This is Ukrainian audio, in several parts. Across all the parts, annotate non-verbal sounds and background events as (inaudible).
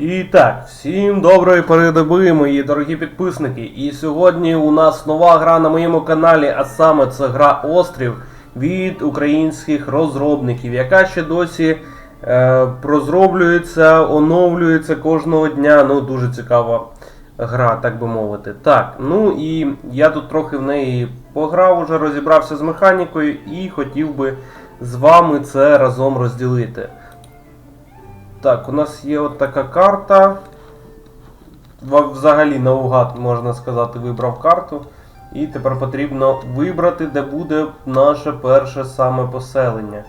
І так, всім доброї передоби, мої дорогі підписники. І сьогодні у нас нова гра на моєму каналі, а саме це гра Острів від українських розробників, яка ще досі е, розроблюється, оновлюється кожного дня. Ну, дуже цікава гра, так би мовити. Так, ну і я тут трохи в неї пограв, уже розібрався з механікою і хотів би з вами це разом розділити. Так, у нас є от така карта. Взагалі наугад, можна сказати, вибрав карту. І тепер потрібно вибрати, де буде наше перше саме поселення.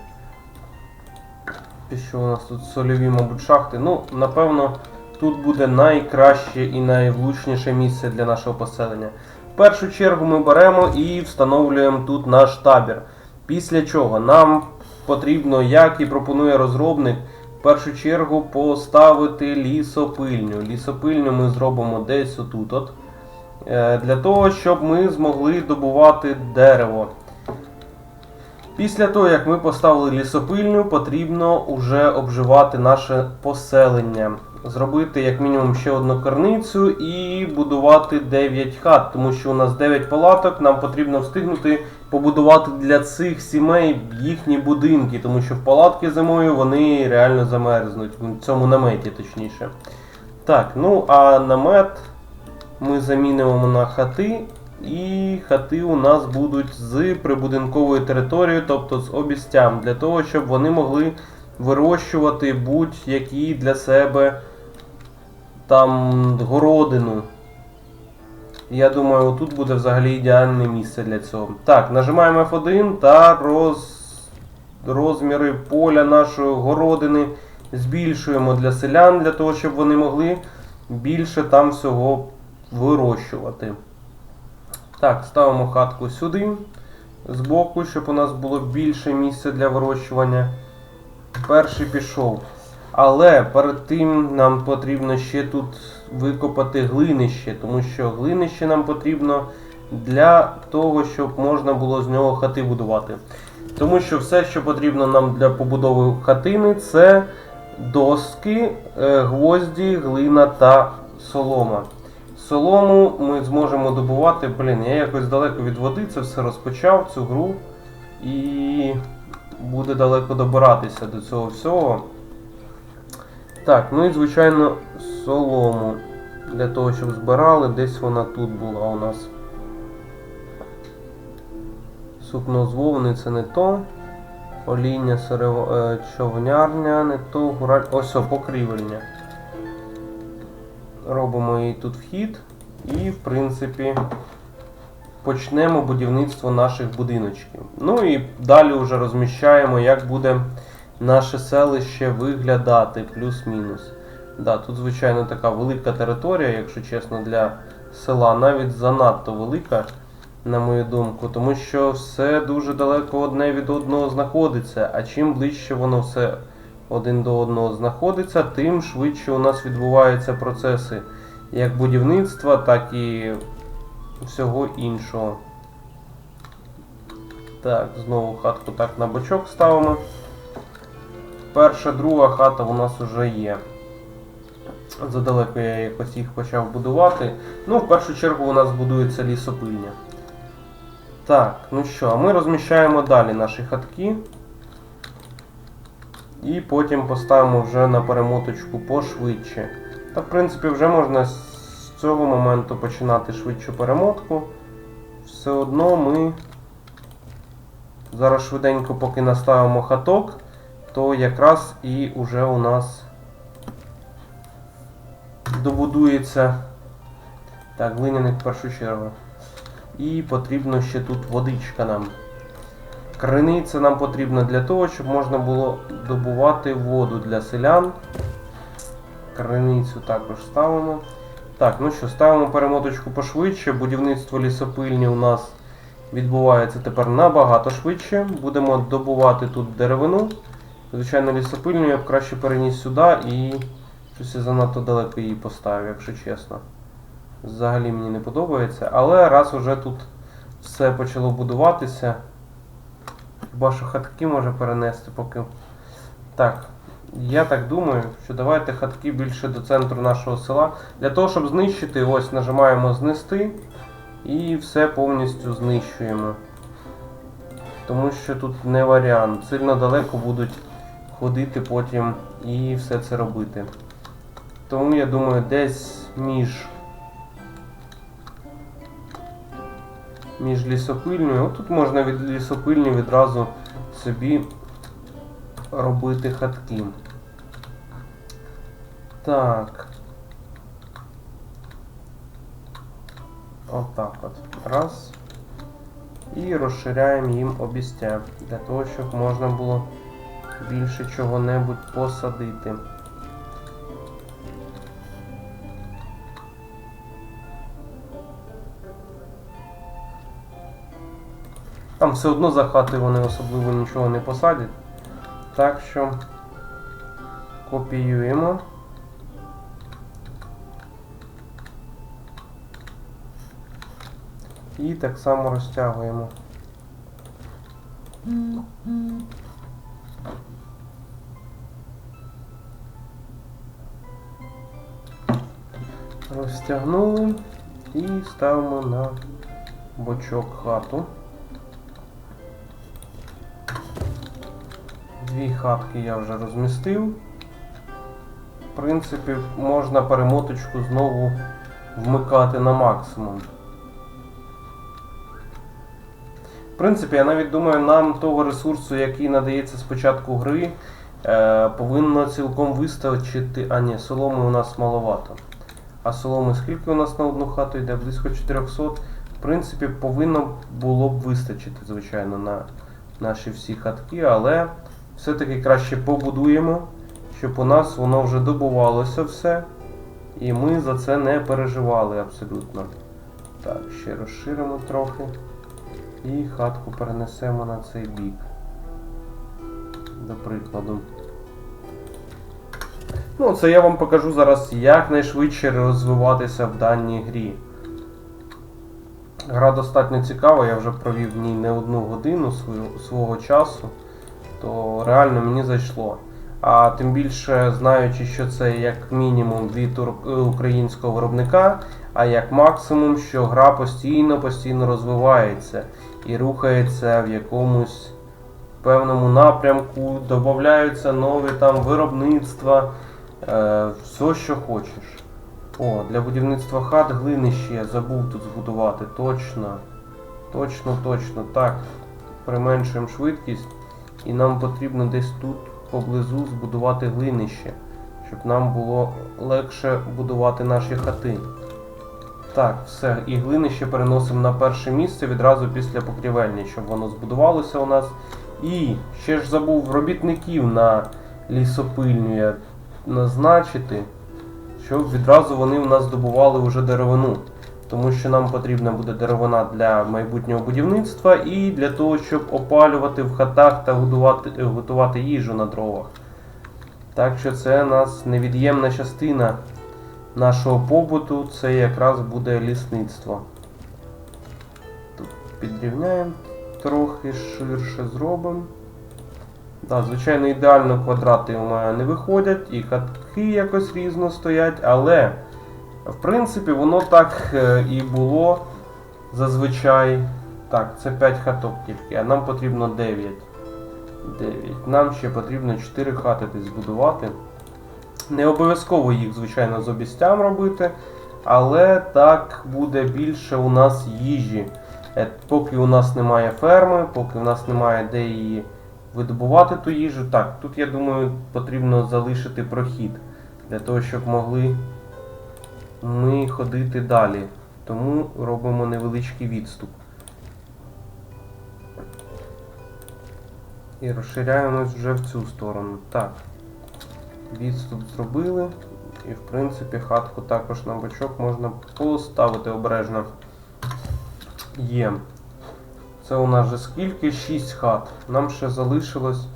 І що у нас тут сольові, мабуть, шахти. Ну, напевно, тут буде найкраще і найвлучніше місце для нашого поселення. В першу чергу ми беремо і встановлюємо тут наш табір. Після чого нам потрібно, як і пропонує розробник, в першу чергу поставити лісопильню. Лісопильню ми зробимо десь отут. От, е, для того, щоб ми змогли добувати дерево. Після того, як ми поставили лісопильню, потрібно вже обживати наше поселення. Зробити як мінімум ще одну корницю і будувати 9 хат, тому що у нас 9 палаток, нам потрібно встигнути побудувати для цих сімей їхні будинки, тому що в палатки зимою вони реально замерзнуть, в цьому наметі точніше. Так, ну а намет ми замінимо на хати, і хати у нас будуть з прибудинковою територією, тобто з обістям, для того, щоб вони могли вирощувати будь-які для себе там городину. Я думаю, тут буде взагалі ідеальне місце для цього. Так, нажимаємо F1 та роз... розміри поля нашої городини збільшуємо для селян, для того, щоб вони могли більше там всього вирощувати. Так, ставимо хатку сюди, збоку, щоб у нас було більше місця для вирощування. Перший пішов. Але перед тим нам потрібно ще тут викопати глинище, тому що глинище нам потрібно для того, щоб можна було з нього хати будувати. Тому що все, що потрібно нам для побудови хатини, це доски, е, гвозді, глина та солома. Солому ми зможемо добувати. Блін, я якось далеко від води це все розпочав, цю гру. І буде далеко добиратися до цього всього. Так, ну і звичайно солому. Для того, щоб збирали, десь вона тут була у нас. Сукно з вовни це не то. Оління, сирево, е, човнярня, не то, гураль. Ось, о, покрівельня. Робимо їй тут вхід і, в принципі, почнемо будівництво наших будиночків. Ну і далі вже розміщаємо, як буде наше селище виглядати, плюс-мінус. Да, тут, звичайно, така велика територія, якщо чесно, для села, навіть занадто велика, на мою думку, тому що все дуже далеко одне від одного знаходиться, а чим ближче воно все один до одного знаходиться, тим швидше у нас відбуваються процеси як будівництва, так і всього іншого. Так, знову хатку так на бочок ставимо. Перша, друга хата у нас вже є. Задалеко я якось їх почав будувати. Ну, в першу чергу у нас будується лісопильня. Так, ну що, а ми розміщаємо далі наші хатки. І потім поставимо вже на перемоточку пошвидше. Та, в принципі, вже можна з цього моменту починати швидшу перемотку. Все одно ми зараз швиденько, поки наставимо хаток, то якраз і уже у нас добудується так, глиняник в першу чергу. І потрібно ще тут водичка нам. Криниця нам потрібна для того, щоб можна було добувати воду для селян. Криницю також ставимо. Так, ну що, ставимо перемоточку пошвидше. Будівництво лісопильні у нас відбувається тепер набагато швидше. Будемо добувати тут деревину. Звичайно, лісопильню я б краще переніс сюди і щось я занадто далеко її поставив, якщо чесно. Взагалі мені не подобається. Але раз уже тут все почало будуватися. Хіба що хатки може перенести поки. Так, Я так думаю, що давайте хатки більше до центру нашого села. Для того, щоб знищити, ось нажимаємо знести і все повністю знищуємо. Тому що тут не варіант. Сильно далеко будуть ходити потім і все це робити. Тому я думаю, десь між. Між лісопильнею. Отут можна від лісопильні відразу собі робити хатки. Так. Отак от. Раз. І розширяємо їм обістя. Для того, щоб можна було більше чого-небудь посадити. Там все одно за хати вони особливо нічого не посадять. Так що копіюємо. І так само розтягуємо. Розтягнули і ставимо на бочок хату. Дві хатки я вже розмістив. В принципі, можна перемоточку знову вмикати на максимум. В принципі, я навіть думаю, нам того ресурсу, який надається з початку гри, е, повинно цілком вистачити. А ні, соломи у нас маловато. А соломи скільки у нас на одну хату йде? Близько 400. В принципі, повинно було б вистачити, звичайно, на наші всі хатки, але все-таки краще побудуємо, щоб у нас воно вже добувалося все. І ми за це не переживали абсолютно. Так, ще розширимо трохи. І хатку перенесемо на цей бік. До прикладу. Ну, це я вам покажу зараз, як найшвидше розвиватися в даній грі. Гра достатньо цікава, я вже провів в ній не одну годину свого часу, то реально мені зайшло. А тим більше знаючи, що це як мінімум від українського виробника, а як максимум, що гра постійно постійно розвивається і рухається в якомусь певному напрямку, додаються нові там виробництва, е, все, що хочеш. О, для будівництва хат глинище я забув тут збудувати. Точно. Точно, точно. Так. Применшуємо швидкість. І нам потрібно десь тут поблизу збудувати глинище, щоб нам було легше будувати наші хати. Так, все, і глинище переносимо на перше місце відразу після покрівельні, щоб воно збудувалося у нас. І ще ж забув робітників на лісопильню я назначити, щоб відразу вони у нас здобували вже деревину. Тому що нам потрібна буде деревина для майбутнього будівництва і для того, щоб опалювати в хатах та готувати, готувати їжу на дровах. Так що це у нас невід'ємна частина нашого побуту, це якраз буде лісництво. Тут підрівняємо, трохи ширше зробимо. Так, звичайно, ідеально квадрати у мене не виходять, і хатки якось різно стоять, але в принципі воно так е, і було зазвичай. Так, це 5 хаток тільки, а нам потрібно 9. 9. Нам ще потрібно 4 хати десь збудувати. Не обов'язково їх, звичайно, з обістям робити, але так буде більше у нас їжі. Е, Поки у нас немає ферми, поки у нас немає де її видобувати ту їжу. Так, тут я думаю потрібно залишити прохід для того, щоб могли ми ходити далі. Тому робимо невеличкий відступ. І розширяємось вже в цю сторону. Так. Відступ зробили. І в принципі хатку також на бочок можна поставити обережно. Є. Це у нас же скільки? 6 хат. Нам ще залишилось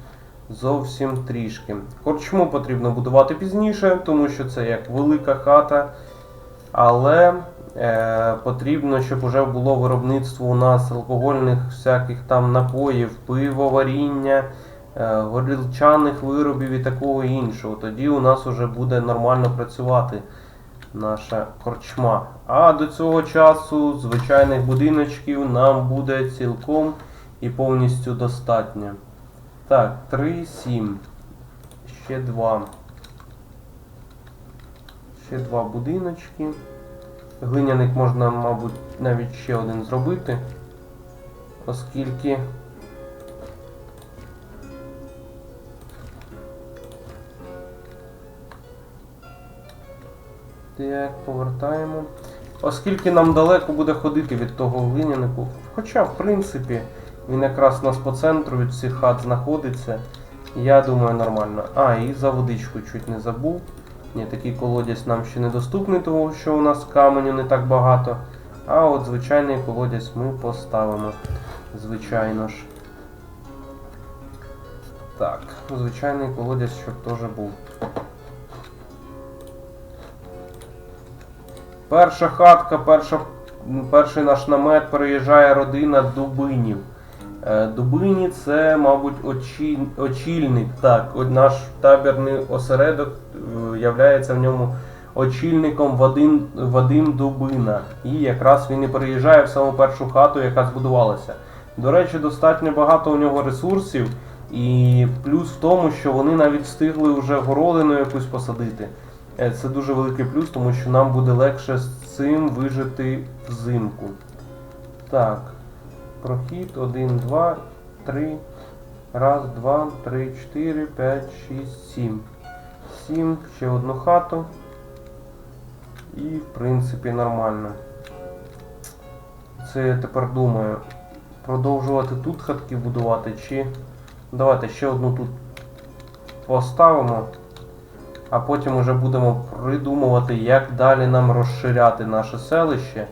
зовсім трішки. Корчму потрібно будувати пізніше, тому що це як велика хата. Але е, потрібно, щоб вже було виробництво у нас алкогольних всяких там напоїв, пивоваріння, е, горілчаних виробів і такого іншого. Тоді у нас вже буде нормально працювати наша корчма. А до цього часу звичайних будиночків нам буде цілком і повністю достатньо. Так, 3, 7. Ще два. Ще два будиночки. Глиняник можна, мабуть, навіть ще один зробити, оскільки. Так, повертаємо. Оскільки нам далеко буде ходити від того глинянику. Хоча, в принципі, він якраз у нас по центру від всіх хат знаходиться. Я думаю, нормально. А, і за водичку чуть не забув. Ні, такий колодязь нам ще не доступний, тому що у нас каменю не так багато. А от звичайний колодязь ми поставимо. Звичайно ж. Так, звичайний колодязь, щоб теж був. Перша хатка, перша, перший наш намет переїжджає родина Дубинів. Е, Дубині це, мабуть, очі, очільник. Так, наш табірний осередок е, являється в ньому очільником Вадим, Вадим Дубина. І якраз він і переїжджає в саму першу хату, яка збудувалася. До речі, достатньо багато у нього ресурсів, і плюс в тому, що вони навіть встигли вже городину якусь посадити. Е, Це дуже великий плюс, тому що нам буде легше з цим вижити взимку. Так. Прохід 1, 2, 3. Раз, два, три, чотири, п'ять, шість, сім. Сім. Ще одну хату. І в принципі нормально. Це я тепер думаю. Продовжувати тут хатки будувати чи. Давайте ще одну тут поставимо. А потім уже будемо придумувати, як далі нам розширяти наше селище.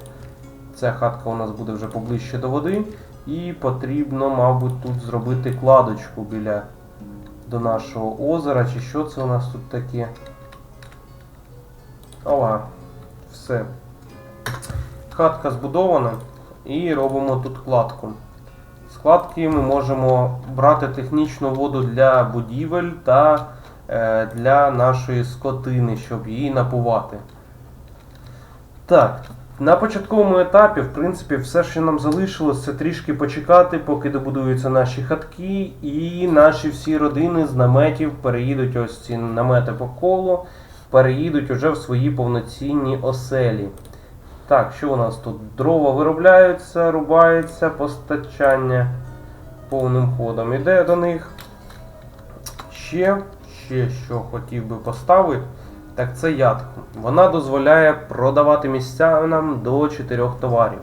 Ця хатка у нас буде вже поближче до води. І потрібно, мабуть, тут зробити кладочку біля до нашого озера. Чи що це у нас тут таке? Ова, все. Хатка збудована і робимо тут кладку. З кладки ми можемо брати технічну воду для будівель та е, для нашої скотини, щоб її напувати. Так, на початковому етапі, в принципі, все, що нам залишилось, це трішки почекати, поки добудуються наші хатки, і наші всі родини з наметів переїдуть ось ці намети по колу, переїдуть уже в свої повноцінні оселі. Так, що у нас тут? Дрова виробляються, рубаються, постачання повним ходом іде до них. Ще, ще що хотів би поставити. Так це ядка. Вона дозволяє продавати містянам до 4 товарів.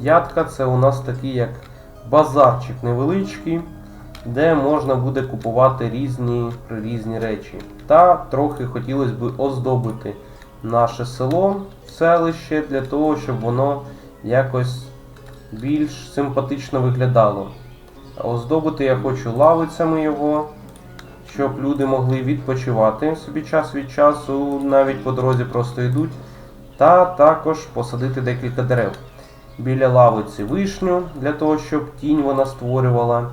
Ядка це у нас такий як базарчик невеличкий, де можна буде купувати різні різні речі. Та трохи хотілося б оздобити наше село, селище для того, щоб воно якось більш симпатично виглядало. Оздобити я хочу лавицями його щоб люди могли відпочивати собі час від часу, навіть по дорозі просто йдуть, та також посадити декілька дерев. Біля лавиці вишню, для того, щоб тінь вона створювала,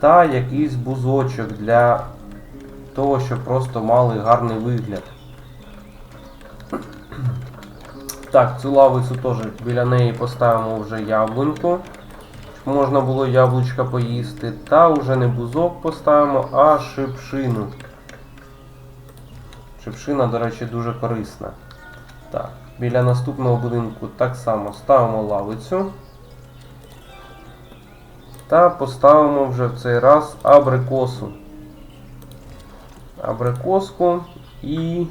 та якийсь бузочок для того, щоб просто мали гарний вигляд. Так, цю лавицю теж біля неї поставимо вже яблуньку можна було яблучка поїсти. Та вже не бузок поставимо, а шипшину. Шипшина, до речі, дуже корисна. Так, біля наступного будинку так само ставимо лавицю. Та поставимо вже в цей раз абрикосу. Абрикоску і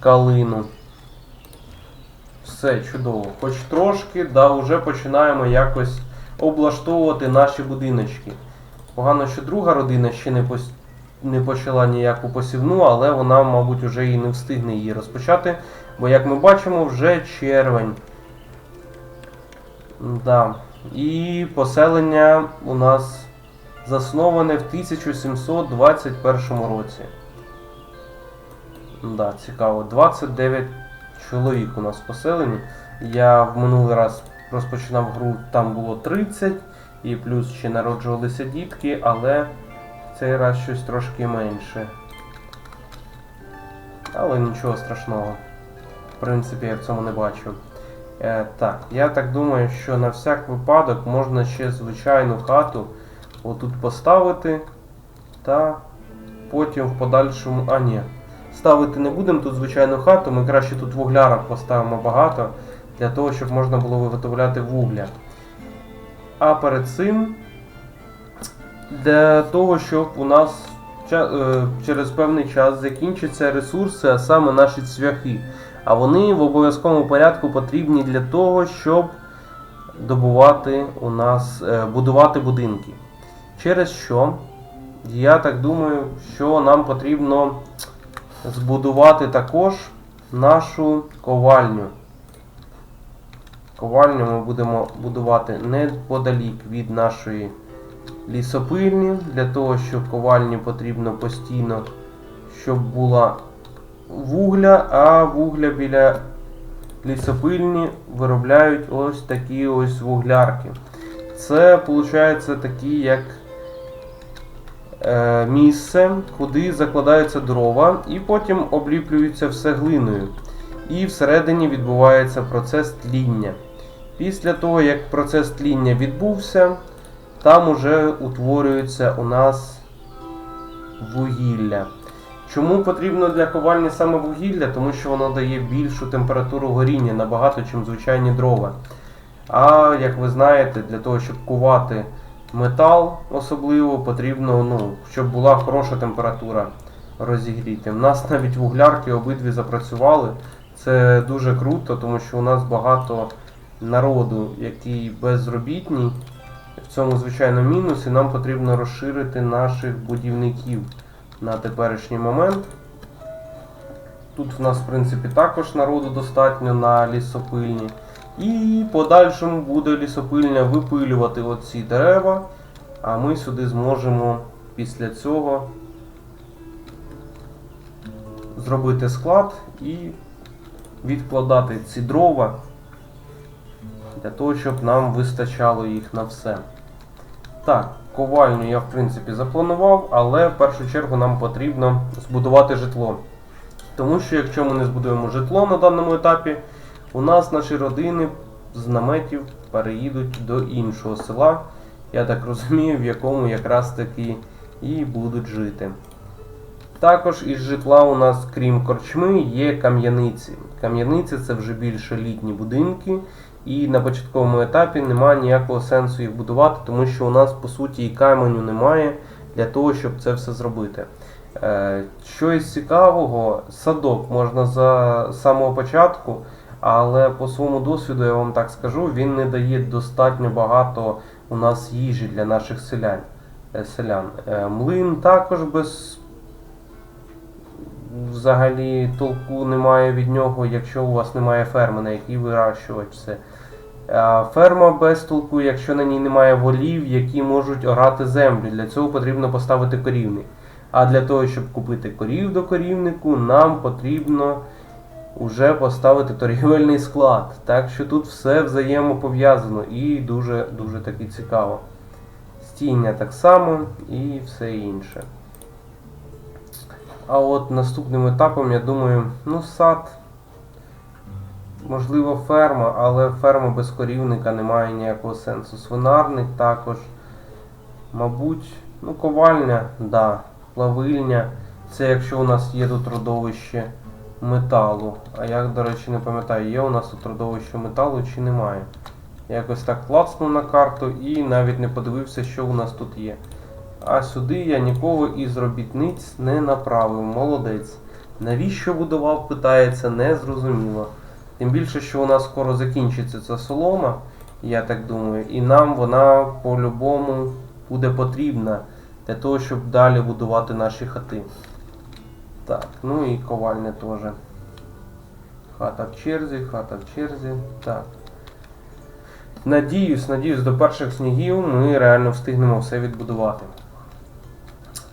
калину. Все, чудово. Хоч трошки, да, вже починаємо якось облаштовувати наші будиночки. Погано, що друга родина ще не пос... не почала ніяку посівну, але вона, мабуть, вже і не встигне її розпочати. Бо, як ми бачимо, вже червень. Да. І поселення у нас засноване в 1721 році. Да, цікаво. 29 чоловік у нас в поселенні. Я в минулий раз розпочинав гру, там було 30, і плюс ще народжувалися дітки, але Цей раз щось трошки менше. Але нічого страшного. В принципі, я в цьому не бачу. Е, так, я так думаю, що на всяк випадок можна ще звичайну хату отут поставити. Та потім в подальшому. А, ні. Ставити не будемо тут звичайну хату, ми краще тут вуглярок поставимо багато, для того, щоб можна було виготовляти вугля. А перед цим, для того, щоб у нас е, через певний час закінчаться ресурси, а саме наші цвяхи. А вони в обов'язковому порядку потрібні для того, щоб добувати у нас, е, будувати будинки. Через що, я так думаю, що нам потрібно збудувати також нашу ковальню. Ковальню ми будемо будувати неподалік від нашої лісопильні. Для того, щоб ковальні потрібно постійно, щоб була вугля, а вугля біля лісопильні виробляють ось такі ось вуглярки. Це виходить такі як е, місце, куди закладаються дрова, і потім обліплюється все глиною. І всередині відбувається процес тління. Після того, як процес тління відбувся, там уже утворюється у нас вугілля. Чому потрібно для ковальні саме вугілля? Тому що воно дає більшу температуру горіння набагато, ніж звичайні дрова. А як ви знаєте, для того, щоб кувати метал особливо, потрібно, ну, щоб була хороша температура розігріти. У нас навіть вуглярки обидві запрацювали. Це дуже круто, тому що у нас багато народу, який безробітний. В цьому, звичайно, мінус, і нам потрібно розширити наших будівників на теперішній момент. Тут в нас, в принципі, також народу достатньо на лісопильні. І подальшому буде лісопильня випилювати оці дерева, а ми сюди зможемо після цього зробити склад і відкладати ці дрова для того, щоб нам вистачало їх на все. Так, ковальню я в принципі запланував, але в першу чергу нам потрібно збудувати житло. Тому що якщо ми не збудуємо житло на даному етапі, у нас наші родини з наметів переїдуть до іншого села, я так розумію, в якому якраз таки і будуть жити. Також із житла у нас, крім корчми, є кам'яниці. Кам'яниці це вже більше літні будинки, і на початковому етапі немає ніякого сенсу їх будувати, тому що у нас по суті і каменю немає для того, щоб це все зробити. Е, Що цікавого, садок можна за самого початку, але по своєму досвіду я вам так скажу, він не дає достатньо багато у нас їжі для наших селян. е, селян. Е, Млин також без взагалі толку немає від нього, якщо у вас немає ферми, на якій вирощувати все. Ферма без толку, якщо на ній немає волів, які можуть орати землю. Для цього потрібно поставити корівник. А для того, щоб купити корів до корівнику, нам потрібно вже поставити торгівельний склад. Так що тут все взаємопов'язано і дуже дуже таки цікаво. Стіння так само і все інше. А от наступним етапом, я думаю, ну сад. Можливо, ферма, але ферма без корівника не має ніякого сенсу. Свинарник також. Мабуть, ну ковальня, да, плавильня. Це якщо у нас є тут родовище металу. А я, до речі, не пам'ятаю, є у нас тут родовище металу чи немає. Я якось так клацнув на карту і навіть не подивився, що у нас тут є. А сюди я нікого із робітниць не направив. Молодець. Навіщо будував, питається, не зрозуміло. Тим більше, що у нас скоро закінчиться ця солома, я так думаю, і нам вона по-любому буде потрібна для того, щоб далі будувати наші хати. Так, ну і ковальня теж. Хата в черзі, хата в черзі. Так. Надіюсь, надіюсь, до перших снігів ми реально встигнемо все відбудувати.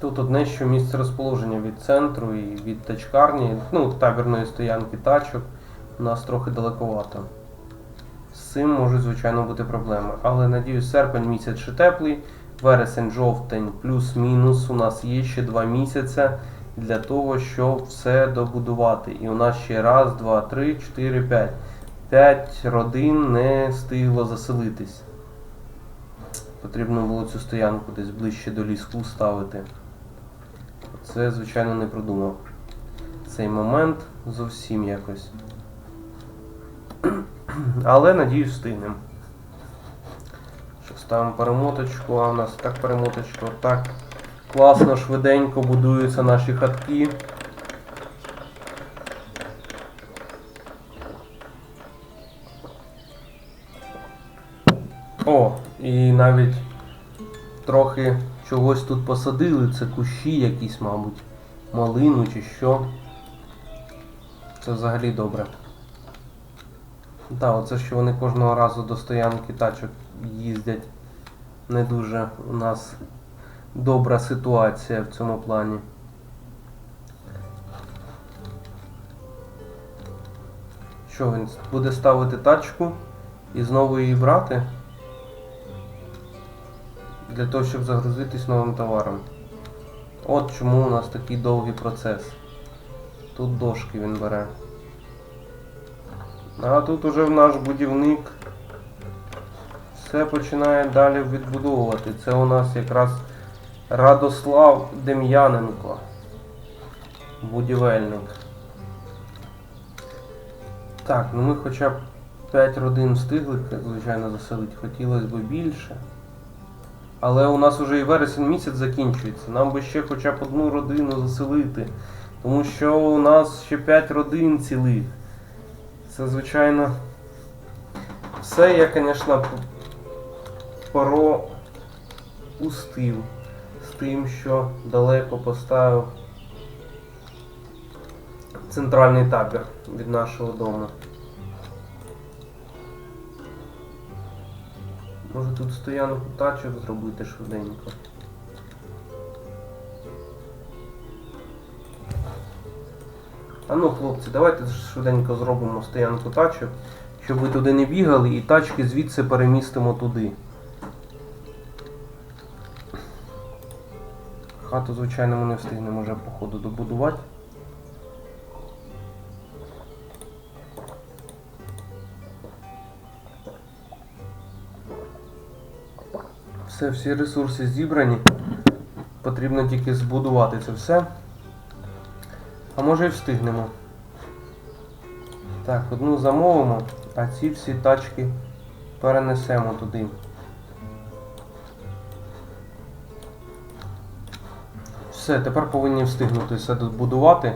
Тут одне, що місце розположення від центру і від тачкарні, ну, табірної стоянки тачок, у нас трохи далековато. З цим можуть, звичайно, бути проблеми. Але надіюсь, серпень місяць ще теплий, вересень, жовтень, плюс-мінус. У нас є ще 2 місяці для того, щоб все добудувати. І у нас ще раз, два, три, чотири, п'ять. П'ять родин не встигло заселитись. Потрібно було цю стоянку десь ближче до ліску ставити. Це, звичайно, не продумав. Цей момент зовсім якось. (clears throat) Але надіюсь, встигнемо. Що ставимо перемоточку, а у нас так перемоточка, так класно, швиденько будуються наші хатки. О, і навіть трохи чогось тут посадили. Це кущі якісь, мабуть, малину чи що. Це взагалі добре. Так, оце що вони кожного разу до стоянки тачок їздять. Не дуже у нас добра ситуація в цьому плані. Що він буде ставити тачку і знову її брати? Для того, щоб загрузитись новим товаром. От чому у нас такий довгий процес. Тут дошки він бере. А тут уже в наш будівник все починає далі відбудовувати. Це у нас якраз Радослав Дем'яненко. Будівельник. Так, ну ми хоча б 5 родин встигли, звичайно, заселити. Хотілося б більше. Але у нас вже і вересень місяць закінчується. Нам би ще хоча б одну родину заселити. Тому що у нас ще 5 родин цілих. Це, звичайно, все я, звісно, пропустив з тим, що далеко поставив центральний табір від нашого дому. Може тут стоянку тачок зробити швиденько. А ну, хлопці, давайте швиденько зробимо стоянку тачок, щоб ви туди не бігали і тачки звідси перемістимо туди. Хату, звичайно, ми не встигнемо вже по ходу добудувати. Все, всі ресурси зібрані. Потрібно тільки збудувати це все. А може і встигнемо. Так, одну замовимо, а ці всі тачки перенесемо туди. Все, тепер повинні встигнути все добудувати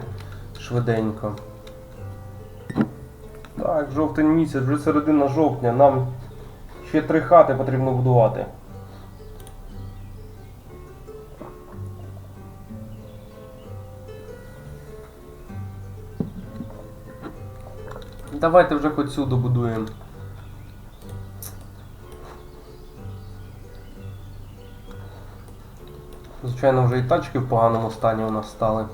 швиденько. Так, жовтень місяць, вже середина жовтня, нам ще три хати потрібно будувати. Давайте вже хоч цю добудуємо. Звичайно, вже і тачки в поганому стані у нас стали.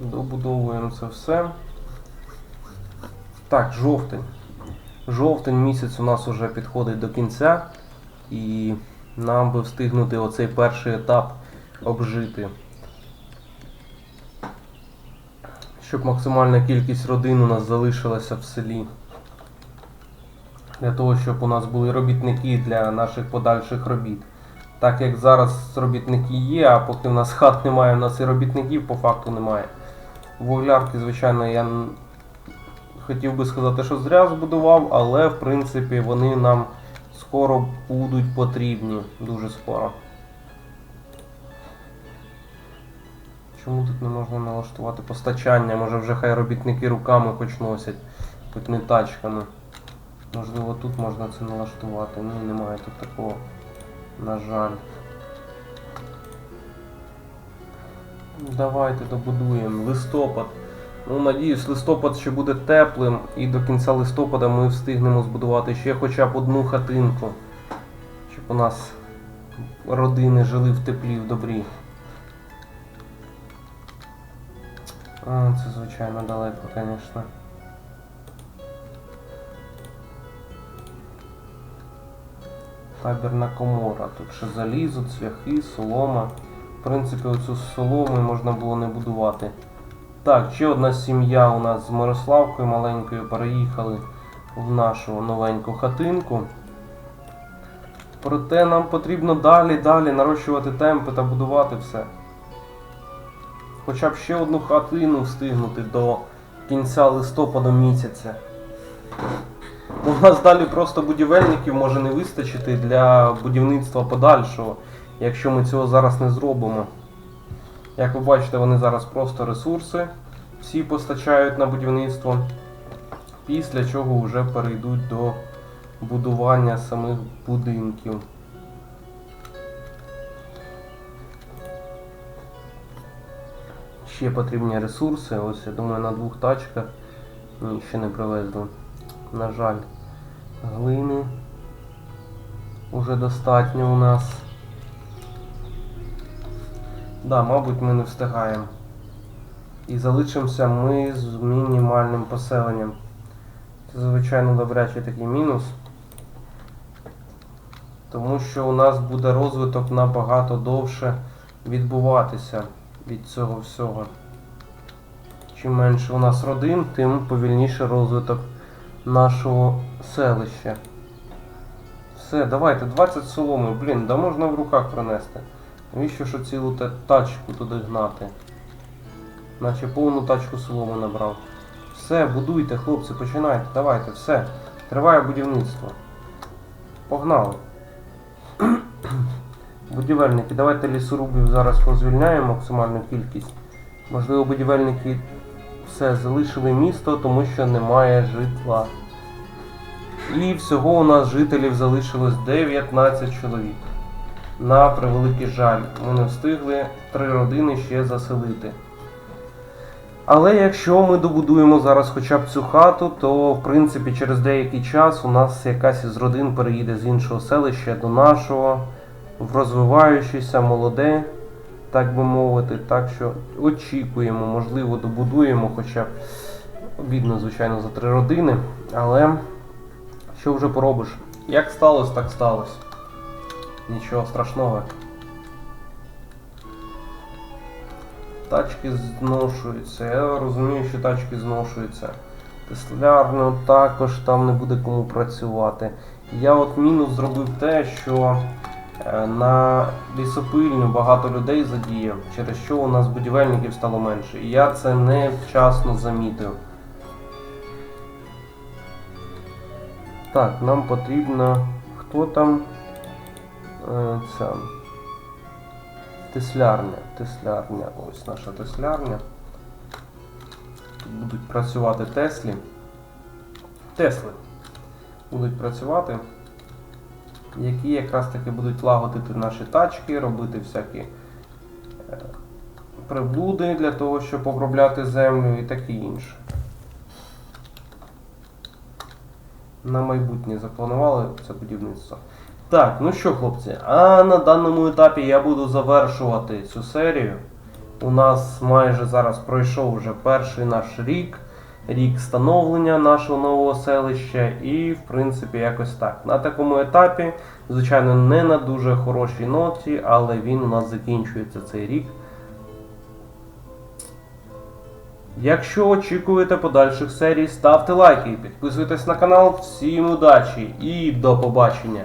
Добудовуємо це все. Так, жовтень. Жовтень місяць у нас вже підходить до кінця. І нам би встигнути оцей перший етап обжити. Щоб максимальна кількість родин у нас залишилася в селі. Для того, щоб у нас були робітники для наших подальших робіт. Так як зараз робітники є, а поки в нас хат немає, у нас і робітників по факту немає. Вуглярки, звичайно, я хотів би сказати, що зря збудував, але в принципі вони нам скоро будуть потрібні. Дуже скоро. Чому тут не можна налаштувати постачання? Може вже хай робітники руками хоч носять, хоч не тачками. Можливо тут можна це налаштувати. Ні, немає тут такого. На жаль. Давайте добудуємо. Листопад. Ну, надіюсь, листопад ще буде теплим і до кінця листопада ми встигнемо збудувати ще хоча б одну хатинку, щоб у нас родини жили в теплі, в добрі. А, Це звичайно далеко, звісно. Табірна комора. Тут ще залізо, цвяхи, солома. В принципі, оцю солому можна було не будувати. Так, ще одна сім'я у нас з Мирославкою маленькою переїхали в нашу новеньку хатинку. Проте нам потрібно далі, далі нарощувати темпи та будувати все. Хоча б ще одну хатину встигнути до кінця листопада місяця. У нас далі просто будівельників може не вистачити для будівництва подальшого, якщо ми цього зараз не зробимо. Як ви бачите, вони зараз просто ресурси всі постачають на будівництво, після чого вже перейдуть до будування самих будинків. Ще потрібні ресурси. Ось я думаю на двох тачках. Ні, ще не привезли. На жаль, глини уже достатньо у нас. Да, мабуть, ми не встигаємо. І залишимося ми з мінімальним поселенням. Це, звичайно, добрячий такий мінус. Тому що у нас буде розвиток набагато довше відбуватися від цього всього. Чим менше у нас родин, тим повільніше розвиток нашого селища. Все, давайте, 20 соломи, блін, да можна в руках принести. Навіщо що цілу тачку туди гнати? Наче повну тачку соломи набрав. Все, будуйте, хлопці, починайте, давайте, все. Триває будівництво. Погнали. (clears throat) Будівельники, давайте лісорубів зараз позвільняємо максимальну кількість. Можливо, будівельники все залишили місто, тому що немає житла. І всього у нас жителів залишилось 19 чоловік. На превеликий жаль, ми не встигли три родини ще заселити. Але якщо ми добудуємо зараз хоча б цю хату, то в принципі через деякий час у нас якась із родин переїде з іншого селища до нашого, в розвиваючеся, молоде, так би мовити. Так що очікуємо, можливо, добудуємо хоча б обідно, звичайно, за три родини. Але що вже поробиш? Як сталося, так сталося. Нічого страшного. Тачки зношуються. Я розумію, що тачки зношуються. Теслярно також там не буде кому працювати. Я от мінус зробив те, що е, на лісопильню багато людей задіяв, через що у нас будівельників стало менше. І я це не вчасно замітив. Так, нам потрібно. Хто там? Е, Ця. Теслярня. Теслярня. Ось наша теслярня. Тут будуть працювати Теслі. Тесли будуть працювати, які якраз таки будуть лагодити наші тачки, робити всякі е, приблуди для того, щоб обробляти землю і таке інше. На майбутнє запланували це будівництво. Так, ну що, хлопці, а на даному етапі я буду завершувати цю серію. У нас майже зараз пройшов вже перший наш рік, рік становлення нашого нового селища, і в принципі якось так. На такому етапі, звичайно, не на дуже хорошій ноті, але він у нас закінчується цей рік. Якщо очікуєте подальших серій, ставте лайки, підписуйтесь на канал. Всім удачі і до побачення!